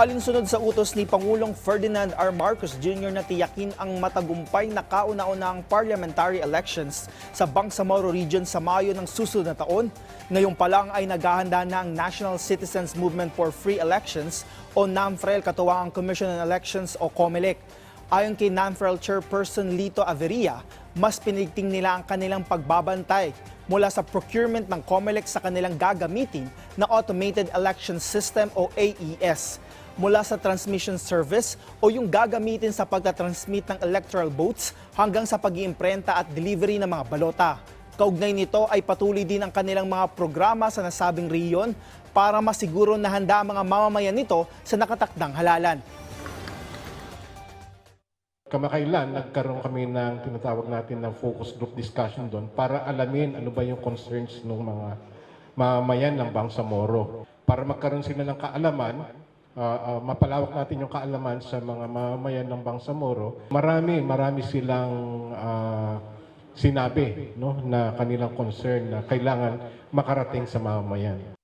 Alinsunod sa utos ni Pangulong Ferdinand R. Marcos Jr. na tiyakin ang matagumpay na kauna-unahang parliamentary elections sa Bangsamoro Region sa Mayo ng susunod na taon, ngayong pa lang ay naghahanda na ang National Citizens Movement for Free Elections o NAMFREL katuwang ang Commission on Elections o COMELEC. Ayon kay NAMFREL Chairperson Lito Averia, mas pinigting nila ang kanilang pagbabantay mula sa procurement ng COMELEC sa kanilang gagamitin na Automated Election System o AES mula sa transmission service o yung gagamitin sa pagtatransmit ng electoral votes hanggang sa pag-iimprenta at delivery ng mga balota. Kaugnay nito ay patuloy din ang kanilang mga programa sa nasabing rehiyon para masiguro na handa ang mga mamamayan nito sa nakatakdang halalan. Kamakailan, nagkaroon kami ng tinatawag natin ng focus group discussion doon para alamin ano ba yung concerns ng mga mamamayan ng Bangsamoro. Para magkaroon sila ng kaalaman, ah, ah, mapalawak natin yung kaalaman sa mga mamamayan ng Bangsamoro. Marami, marami silang ah, sinabi no, na kanilang concern na kailangan makarating sa mamamayan.